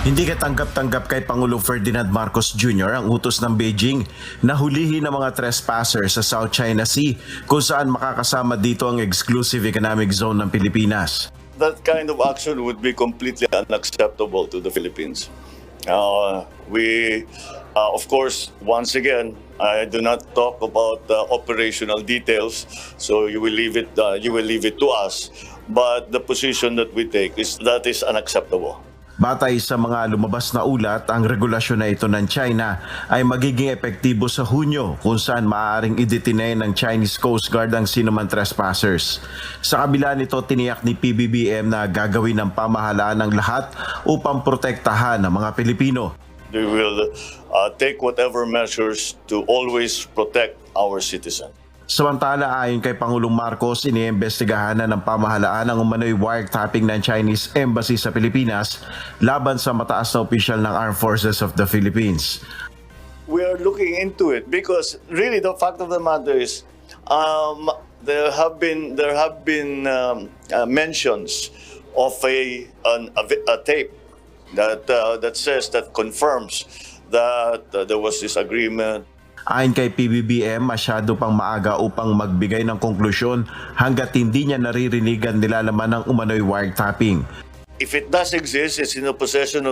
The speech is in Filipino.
Hindi katanggap-tanggap kay Pangulong Ferdinand Marcos Jr. ang utos ng Beijing na hulihin ang mga trespassers sa South China Sea kung saan makakasama dito ang exclusive economic zone ng Pilipinas. That kind of action would be completely unacceptable to the Philippines. Uh, we, uh, of course, once again, I do not talk about uh, operational details, so you will leave it. Uh, you will leave it to us. But the position that we take is that is unacceptable. Batay sa mga lumabas na ulat, ang regulasyon na ito ng China ay magiging epektibo sa Hunyo kung saan maaaring idetine ng Chinese Coast Guard ang sinuman trespassers. Sa kabila nito, tiniyak ni PBBM na gagawin ng pamahalaan ng lahat upang protektahan ang mga Pilipino. We will uh, take whatever measures to always protect our citizens. Samantala ayon kay Pangulong Marcos, iniimbestigahan na ng pamahalaan ang umano'y wiretapping ng Chinese Embassy sa Pilipinas laban sa mataas na opisyal ng Armed Forces of the Philippines. we are looking into it because really the fact of the matter is um, there have been there have been um, uh, mentions of a, an, a a tape that uh, that says that confirms that uh, there was this agreement Ayon kay PBBM, masyado pang maaga upang magbigay ng konklusyon hanggat hindi niya naririnig ang nilalaman ng umano'y wiretapping. if it does exist it's in the possession of